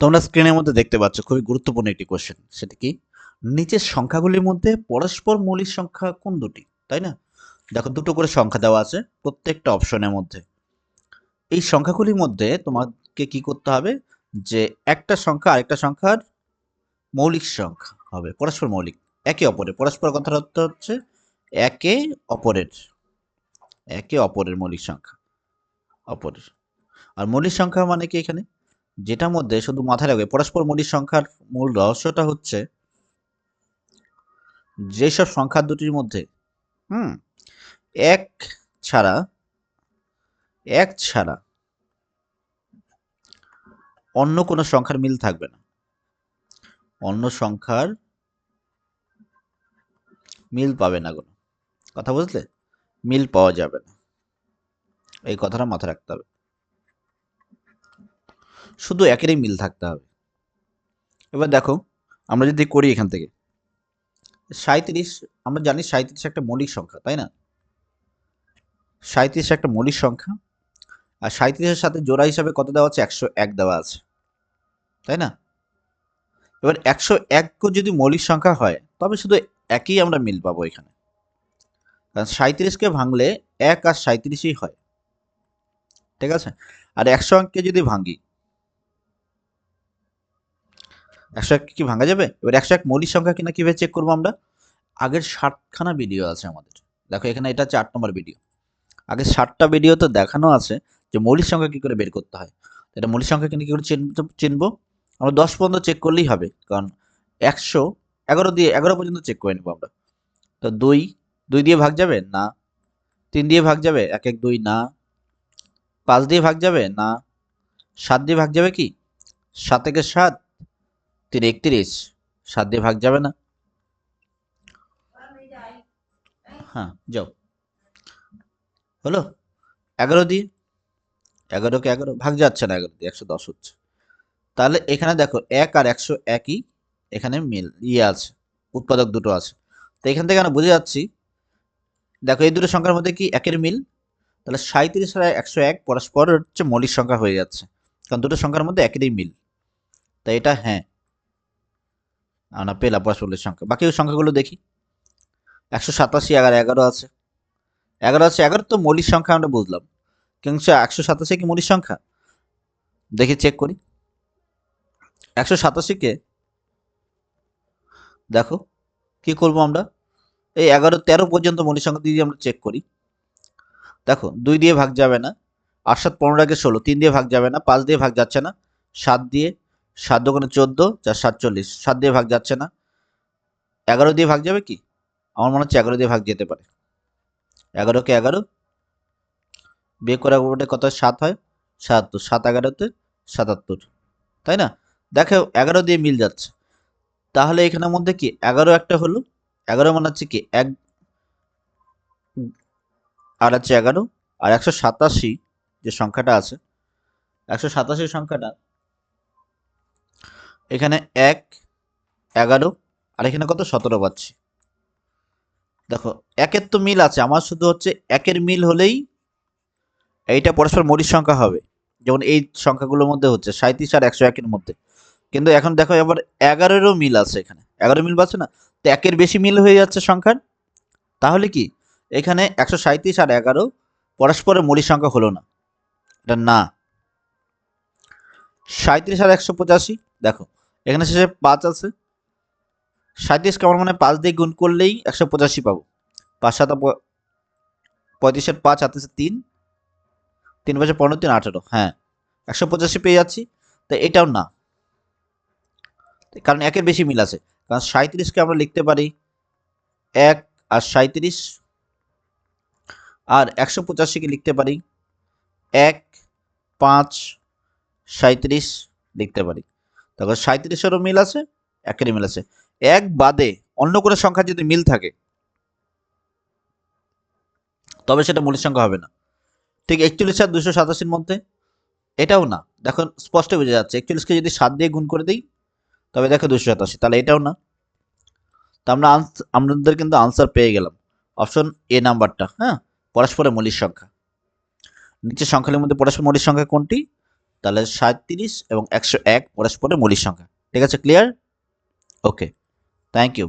তোমরা স্ক্রিনের মধ্যে দেখতে পাচ্ছ, খুবই গুরুত্বপূর্ণ একটি কোশ্চেন সেটা কি? নিচের সংখ্যাগুলির মধ্যে পরস্পর মৌলিক সংখ্যা কোন দুটি? তাই না? দেখো, দুটো করে সংখ্যা দেওয়া আছে প্রত্যেকটা অপশনের মধ্যে। এই সংখ্যাগুলির মধ্যে তোমাকে কি করতে হবে? যে একটা সংখ্যা আরেকটা সংখ্যার মৌলিক সংখ্যা হবে, পরস্পর মৌলিক। একে অপরের, পরস্পর অর্থ হচ্ছে একে অপরের একে অপরের মৌলিক সংখ্যা, অপরের। আর মৌলিক সংখ্যা মানে কি এখানে? যেটার মধ্যে শুধু মাথায় রাখবে, পরস্পর মৌলিক সংখ্যার মূল রহস্যটা হচ্ছে যেসব সংখ্যা দুটির মধ্যে, হুম, এক ছাড়া এক ছাড়া অন্য কোনো সংখ্যার মিল থাকবে না। অন্য সংখ্যার মিল পাবে না কোনো। কথা বুঝলে? মিল পাওয়া যাবে না। এই কথাটা মাথায় রাখতে হবে। শুধু একেরই মিল থাকতে হবে। এবার দেখো, আমরা যদি করি এখান থেকে সাঁত্রিশ আমরা জানি সাঁত্রিশ একটা মৌলিক সংখ্যা, তাই না? সাঁত্রিশ একটা মৌলিক সংখ্যা, আর সাঁত্রিশের সাথে জোড়া হিসাবে কত দেওয়া আছে? একশো এক দেওয়া আছে, তাই না? এবার একশো এক যদি মৌলিক সংখ্যা হয়, তবে শুধু একই আমরা মিল পাবো এখানে। কারণ সাঁত্রিশকে ভাঙলে এক আর সাঁত্রিশই হয়। ঠিক আছে? আর একশো অঙ্ককে যদি ভাঙি একশো এক কি ভাঙা যাবে? এবার একশো এক মৌলিক সংখ্যা কিনা কীভাবে চেক করব আমরা? আগের ষাটখানা ভিডিও আছে আমাদের। দেখো এখানে এটা চার নম্বর ভিডিও আগে ষাটটা ভিডিও তো দেখানো আছে যে মৌলিক সংখ্যা কি করে বের করতে হয়। এটা মৌলিক সংখ্যা কিনা কী করে চিনবো? আমরা দশ পর্যন্ত চেক করলেই হবে, কারণ একশো এগারো দিয়ে এগারো পর্যন্ত চেক করে নেব আমরা। তো দুই দুই দিয়ে ভাগ যাবে? না। তিন দিয়ে ভাগ যাবে? এক এক দুই, না। পাঁচ দিয়ে ভাগ যাবে? না। সাত দিয়ে ভাগ যাবে কি? সাত থেকে সাত তিন একত্রিশ সাত দিয়ে ভাগ যাবে না। হ্যাঁ যাও। হলো? এগারো দিয়ে? এগারোকে এগারো, ভাগ যাচ্ছে না এগারো দিয়ে, একশো দশ হচ্ছে। তাহলে এখানে দেখো, এক আর একশো একই এখানে মিল ইয়ে আছে, উৎপাদক দুটো আছে। তো এখান থেকে আমরা বুঝে যাচ্ছি, দেখো এই দুটো সংখ্যার মধ্যে কি একের মিল? তাহলে সাঁত্রিশ আর একশো এক পরস্পর হচ্ছে মৌলিক সংখ্যা হয়ে যাচ্ছে। কারণ দুটো সংখ্যার মধ্যে একেরই মিল। তাই এটা হ্যাঁ। পেলাম পরস্পরের সংখ্যা। বাকি ওই সংখ্যাগুলো দেখি। একশো সাতাশি, এগারো এগারো আছে। এগারো আছে, এগারো তো মৌলিক সংখ্যা আমরা বুঝলাম। কিন্তু একশো সাতাশি কি মৌলিক সংখ্যা? দেখি চেক করি। একশো সাতাশিকে দেখো, কি করব আমরা? এই এগারো, তেরো পর্যন্ত মৌলিক সংখ্যা দিয়ে আমরা চেক করি। দেখো, দুই দিয়ে ভাগ যাবে না। আট সাত পনেরো আগে ষোলো, তিন দিয়ে ভাগ যাবে না, পাঁচ দিয়ে ভাগ যাচ্ছে না, সাত দিয়ে সাত দোকানে চোদ্দ, চার সাতচল্লিশ। সাত দিয়ে ভাগ যাচ্ছে না। এগারো দিয়ে ভাগ যাবে কি? আমার মনে হচ্ছে এগারো দিয়ে ভাগ যেতে পারে। এগারোকে এগারো বিয়ে করা ওটা কত? সাত হয়। সাতাত্তর সাত এগারোতে সাতাত্তর। তাই না? দেখো, এগারো দিয়ে মিল যাচ্ছে। তাহলে এখানের মধ্যে কি এগারো একটা হলো? এগারো মনে হচ্ছে কি এক, আর আছে এগারো। আর একশো সাতাশি যে সংখ্যাটা আছে, একশো সাতাশি সংখ্যাটা এখানে এক, এগারো, আর এখানে কত? সতেরো পাচ্ছি। দেখো, একের তো মিল আছে, আমার শুধু হচ্ছে একের মিল হলেই এইটা পরস্পর মৌলিক সংখ্যা হবে। যেমন এই সংখ্যাগুলোর মধ্যে হচ্ছে সাঁত্রিশ আর একশো একের মধ্যে। কিন্তু এখন দেখো, এবার এগারোরও মিল আছে এখানে। এগারো মিল পাচ্ছে না? তো একের বেশি মিল হয়ে যাচ্ছে সংখ্যার। তাহলে কি? এখানে একশো সাঁত্রিশ আর এগারো পরস্পরের মৌলিক সংখ্যা হলো না। এটা না। সাঁত্রিশ আর একশো পঁচাশি দেখো, এখানে শেষে পাঁচ আছে। সাঁত্রিশকে আমার মানে পাঁচ দিয়ে গুণ করলেই একশো পঁচাশি পাবো। পাঁচ সাত পঁয়ত্রিশের পাঁচ হাতে তিন। তিন পাঁচে পনেরো, তিন আঠেরো হ্যাঁ। একশো পঁচাশি পেয়ে যাচ্ছি। তো এটাও না। কারণ একের বেশি মিল আছে। কারণ সাঁত্রিশকে আমরা লিখতে পারি এক আর সাঁত্রিশ আর একশো পঁচাশিকে লিখতে পারি এক, পাঁচ সাঁত্রিশ লিখতে পারি। তারপর সাঁত্রিশেরও মিল আছে, একেরই মিল আছে। এক বাদে অন্য কোনো সংখ্যা যদি মিল থাকে, তবে সেটা মূলের সংখ্যা হবে না। ঠিক একচল্লিশ আর দুশো সাতাশির মধ্যে, এটাও না। দেখো স্পষ্ট বোঝা যাচ্ছে, একচল্লিশকে যদি সাত দিয়ে গুণ করে দিই, তবে দেখো দুশো সাতাশি, তাহলে এটাও না। তা আমরা আমাদের কিন্তু আনসার পেয়ে গেলাম। অপশন এ নাম্বারটা হ্যাঁ? পরস্পরের মৌলিক সংখ্যা। নিচের সংখ্যাগুলির মধ্যে পরস্পর মৌলিক সংখ্যা কোনটি? তাহলে সাঁত্রিশ এবং একশো এক পরস্পরের মৌলিক সংখ্যা। ঠিক আছে ক্লিয়ার ওকে থ্যাংক ইউ